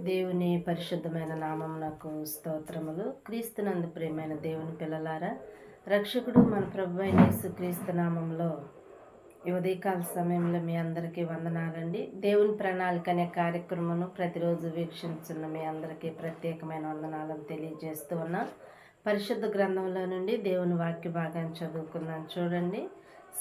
దేవుని పరిశుద్ధమైన నామం నాకు స్తోత్రములు. క్రీస్తునందు ప్రియమైన దేవుని పిల్లలారా రక్షకుడు మన ప్రభు అయిన యేసు క్రీస్తు నామంలో ఉదయకాల సమయంలో మీ అందరికీ వందనాలండి. దేవుని ప్రణాళిక అనే కార్యక్రమను ప్రతిరోజు వీక్షించున్న మీ అందరికీ ప్రత్యేకమైన వందనాలను తెలియజేస్తూ ఉన్నా పరిశుద్ధ గ్రంథంలో నుండి దేవుని వాక్య భాగాన్ని చదువుకున్నాను. చూడండి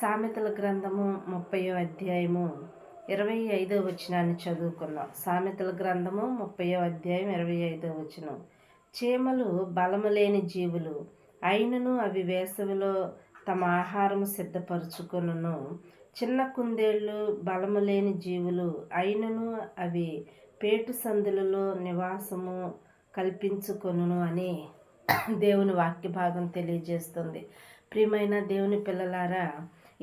సామెతల గ్రంథము ముప్పయో అధ్యాయము ఇరవై ఐదో వచనాన్ని చదువుకున్నాం. సామెతల గ్రంథము ముప్పై అధ్యాయం ఇరవై ఐదో వచనం. చీమలు బలము లేని జీవులు అయినను అవి వేసవిలో తమ ఆహారం సిద్ధపరచుకొనును. చిన్న కుందేళ్ళు బలము లేని జీవులు అయినను అవి పేటు సందులలో నివాసము కల్పించుకొను అని దేవుని వాక్య భాగం తెలియజేస్తుంది. ప్రియమైన దేవుని పిల్లలారా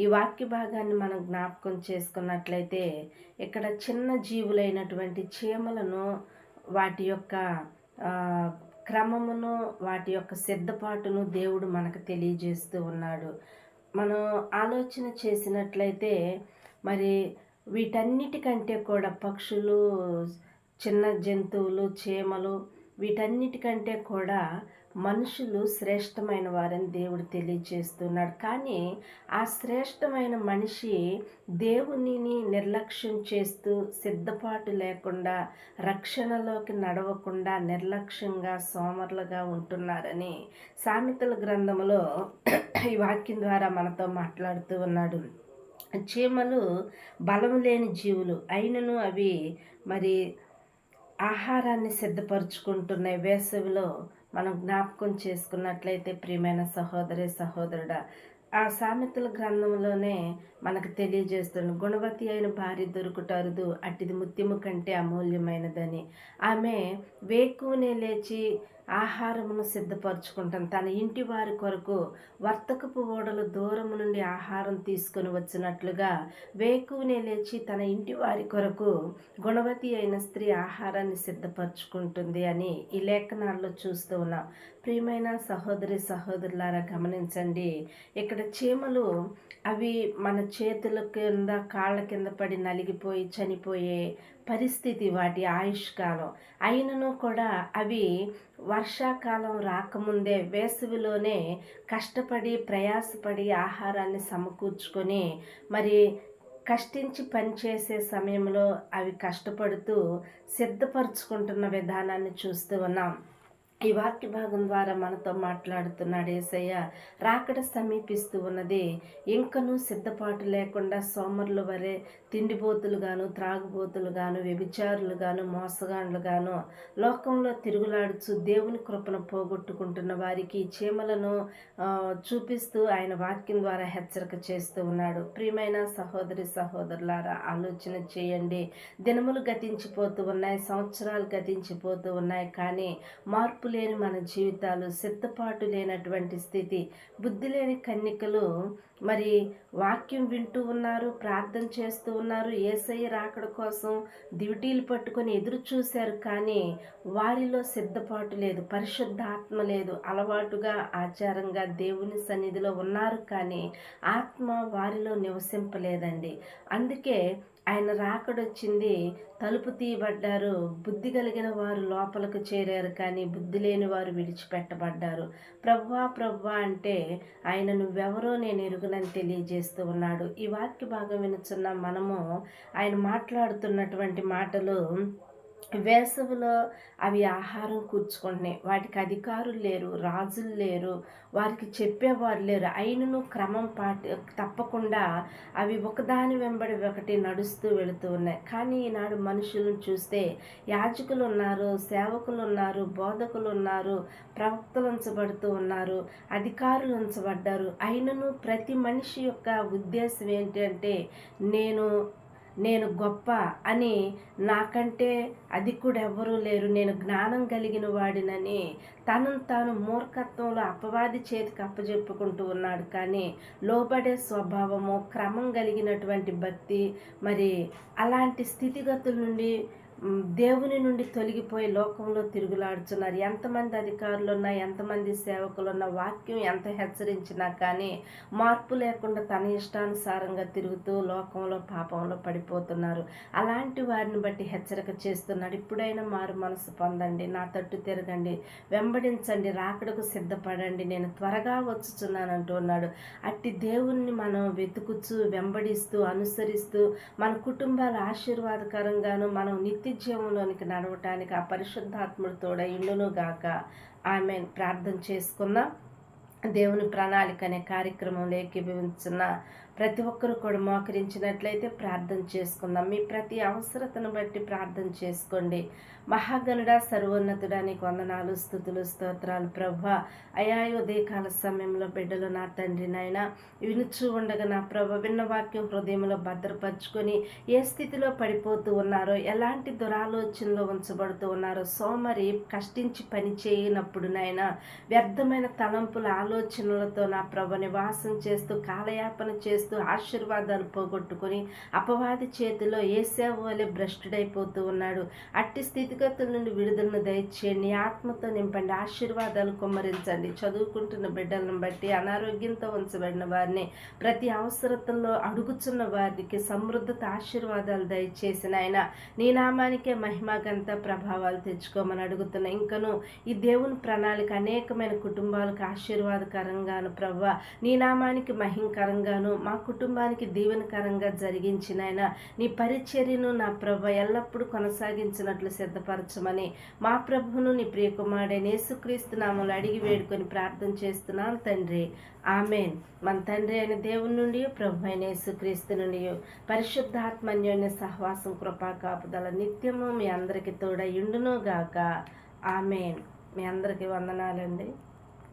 ఈ వాక్య భాగాన్ని మనం జ్ఞాపకం చేసుకున్నట్లయితే ఇక్కడ చిన్న జీవులైనటువంటి చీమలను వాటి యొక్క క్రమమును వాటి యొక్క సిద్ధపాటును దేవుడు మనకు తెలియజేస్తూ ఉన్నాడు. మనం ఆలోచన చేసినట్లయితే మరి వీటన్నిటికంటే కూడా పక్షులు చిన్న జంతువులు చీమలు వీటన్నిటికంటే కూడా మనుషులు శ్రేష్టమైన వారని దేవుడు తెలియజేస్తున్నాడు కానీ ఆ శ్రేష్టమైన మనిషి దేవునిని నిర్లక్ష్యం చేస్తూ సిద్ధపాటు లేకుండా రక్షణలోకి నడవకుండా నిర్లక్ష్యంగా సోమరులుగా ఉంటున్నారని సామెతల గ్రంథంలో ఈ వాక్యం ద్వారా మనతో మాట్లాడుతూ ఉన్నాడు. చీమలు బలం లేని జీవులు అయినను అవి మరి ఆహారాన్ని సిద్ధపరచుకుంటున్న వేసవిలో మనం జ్ఞాపకం చేసుకున్నట్లయితే ప్రియమైన సహోదరి సహోదరుడా ఆ సామెతల గ్రంథంలోనే మనకు తెలియజేస్తుంది గుణవతి అయిన భార్య దొరుకుటరుదు అట్టిది ముత్యము కంటే అమూల్యమైనదని. ఆమె వేకువనే లేచి ఆహారమును సిద్ధపరచుకుంటాం తన ఇంటి వారి కొరకు వర్తకపు ఓడలు దూరం నుండి ఆహారం తీసుకొని వచ్చినట్లుగా వేకువనే లేచి తన ఇంటి వారి కొరకు గుణవతి అయిన స్త్రీ ఆహారాన్ని సిద్ధపరచుకుంటుంది అని ఈ లేఖనాల్లో చూస్తూ ఉన్నాం. ప్రియమైన సహోదరి సహోదరులారా గమనించండి. ఇక్కడ చీమలు అవి మన చేతుల కింద కాళ్ళ కింద పడి నలిగిపోయి చనిపోయే పరిస్థితి వాటి ఆయుష్కాలం. అయినను కూడా అవి వర్షాకాలం రాకముందే వేసవిలోనే కష్టపడి ప్రయాసపడి ఆహారాన్ని సమకూర్చుకొని మరి కష్టించి పనిచేసే సమయంలో అవి కష్టపడుతూ సిద్ధపరచుకుంటున్న విధానాన్ని చూస్తూ ఉన్నాం. ఈ వాక్య భాగం ద్వారా మనతో మాట్లాడుతున్నాడు ఏసయ్య. రాకడ సమీపిస్తూ ఉన్నది ఇంకనూ సిద్ధపాటు లేకుండా సోమరులు వరే తిండిబోతులుగాను త్రాగుబోతులుగాను వ్యభిచారులుగాను మోసగాండ్లుగాను లోకంలో తిరుగులాడుచు దేవుని కృపను పోగొట్టుకుంటున్న వారికి చీమలను చూపిస్తూ ఆయన వాక్యం ద్వారా హెచ్చరిక చేస్తూ ఉన్నాడు. ప్రియమైన సహోదరి సహోదరులారా ఆలోచన చేయండి. దినములు గతించిపోతూ ఉన్నాయి సంవత్సరాలు గతించిపోతూ ఉన్నాయి కానీ మార్పు లేని మన జీవితాలు సిద్ధపాటు లేనటువంటి స్థితి బుద్ధి లేని కన్నికలు మరి వాక్యం వింటూ ఉన్నారు ప్రార్థన చేస్తూ ఉన్నారు ఏసయ్య రాకడ కోసం దివిటీలు పట్టుకొని ఎదురు చూశారు కానీ వారిలో సిద్ధపాటు లేదు పరిశుద్ధాత్మ లేదు. అలవాటుగా ఆచారంగా దేవుని సన్నిధిలో ఉన్నారు కానీ ఆత్మ వారిలో నివసింపలేదండి. అందుకే ఆయన రాకడొచ్చింది. తలుపు తీయబడ్డారు. బుద్ధి కలిగిన వారు లోపలకు చేరారు కానీ బుద్ధి లేని వారు విడిచిపెట్టబడ్డారు. ప్రవ్వా ప్రవ్వా అంటే ఆయన నువ్వెవరో నేను ఎరుగునని తెలియజేస్తూ ఉన్నాడు ఈ వాక్య భాగం వినుచున్న మనము ఆయన మాట్లాడుతున్నటువంటి మాటలు వేసవిలో అవి ఆహారం కూర్చుకుంటున్నాయి. వాటికి అధికారులు లేరు రాజులు లేరు వారికి చెప్పేవారు లేరు. అయినను క్రమం పాటి తప్పకుండా అవి ఒకదాని వెంబడి ఒకటి నడుస్తూ వెళుతూ ఉన్నాయి. కానీ ఈనాడు మనుషులను చూస్తే యాజకులు ఉన్నారు సేవకులు ఉన్నారు బోధకులు ఉన్నారు ప్రవక్తలు ఉంచబడుతూ ఉన్నారు అధికారులు ఉంచబడ్డారు. అయినను ప్రతి మనిషి యొక్క ఉద్దేశం ఏంటంటే నేను నేను గొప్ప అని నాకంటే అధికుడెవ్వరూ లేరు. నేను జ్ఞానం కలిగిన వాడినని తనను తాను మూర్ఖత్వంలో అపవాది చేతికి అప్పజెప్పుకుంటూ ఉన్నాడు. కానీ లోబడే స్వభావము క్రమం కలిగినటువంటి భక్తి మరి అలాంటి స్థితిగతుల నుండి దేవుని నుండి తొలగిపోయి లోకంలో తిరుగులాడుచున్నారు. ఎంతమంది అధికారులు ఉన్నా ఎంతమంది సేవకులున్నా వాక్యం ఎంత హెచ్చరించినా కానీ మార్పు లేకుండా తన ఇష్టానుసారంగా తిరుగుతూ లోకంలో పాపంలో పడిపోతున్నారు. అలాంటి వారిని బట్టి హెచ్చరిక చేస్తున్నాడు. ఇప్పుడైనా మారు మనసు పొందండి. నా తట్టు తిరగండి. వెంబడించండి. రాకడకు సిద్ధపడండి. నేను త్వరగా వచ్చుచున్నాను అంటున్నాడు అట్టి దేవుణ్ణి మనం వెతుకుచూ వెంబడిస్తూ అనుసరిస్తూ మన కుటుంబాల ఆశీర్వాదకరంగాను మనం నిత్య జీవంలోనికి నడవటానికి ఆ పరిశుద్ధాత్ముడు తోడ ఇండును గాక. ఆమె ప్రార్థన చేసుకుందాం. దేవుని ప్రణాళిక అనే కార్యక్రమం ఏకీభవించిన ప్రతి ఒక్కరు కూడా మోకరించినట్లయితే ప్రార్థన చేసుకుందాం. మీ ప్రతి అవసరతను బట్టి ప్రార్థన చేసుకోండి. మహాగణుడ సర్వోన్నతుడానికి వందనాలు స్థుతులు స్తోత్రాలు. ప్రభ అయా ఉదయకాల సమయంలో బిడ్డలు నా తండ్రి నాయన వినుచూ ఉండగా నా ప్రభ విన్న వాక్యం హృదయంలో భద్రపరుచుకొని ఏ స్థితిలో పడిపోతూ ఉన్నారో ఎలాంటి దురాలోచనలో ఉంచబడుతూ ఉన్నారో సోమరి కష్టించి పని చేయనప్పుడు నాయన వ్యర్థమైన తలంపుల ఆలోచనలతో నా ప్రభ నివాసం చేస్తూ కాలయాపన చేస్తూ ఆశీర్వాదాలు పోగొట్టుకొని అపవాది చేతిలో ఏసేవ వలె భ్రష్టుడైపోతూ ఉన్నాడు. అట్టి స్థితిగతుల నుండి విడుదలను దయచేయండి. ఆత్మతో నింపండి. ఆశీర్వాదాలు కుమ్మరించండి. చదువుకుంటున్న బిడ్డలను బట్టి అనారోగ్యంతో ఉంచబడిన వారిని ప్రతి అవసరతల్లో అడుగుచున్న వారికి సమృద్ధత ఆశీర్వాదాలు దయచేసిన ఆయన నీ నామానికే మహిమ గంత ప్రభావాలు తెచ్చుకోమని అడుగుతున్నా ఇంకను ఈ దేవుని ప్రణాళిక అనేకమైన కుటుంబాలకు ఆశీర్వాదకరంగాను ప్రవ్వ నీ నామానికి మహింకరంగాను మా మా కుటుంబానికి దీవెనకరంగా జరిగించిన ఆయన నీ పరిచర్యను నా ప్రభ ఎల్లప్పుడూ కొనసాగించినట్లు సిద్ధపరచమని మా ప్రభువును నీ ప్రియకుమారుడైన యేసుక్రీస్తు నామలు అడిగి వేడుకొని ప్రార్థన చేస్తున్నాను తండ్రి. ఆమెన్. మన తండ్రి అయిన దేవుని నుండి ప్రభు అయిన యేసుక్రీస్తు నుండి పరిశుద్ధాత్మన్యోన్య సహవాసం కృపా కాపుదల నిత్యము మీ అందరికీ తోడ గాక. ఆమెన్. మీ అందరికీ వందనాలండి.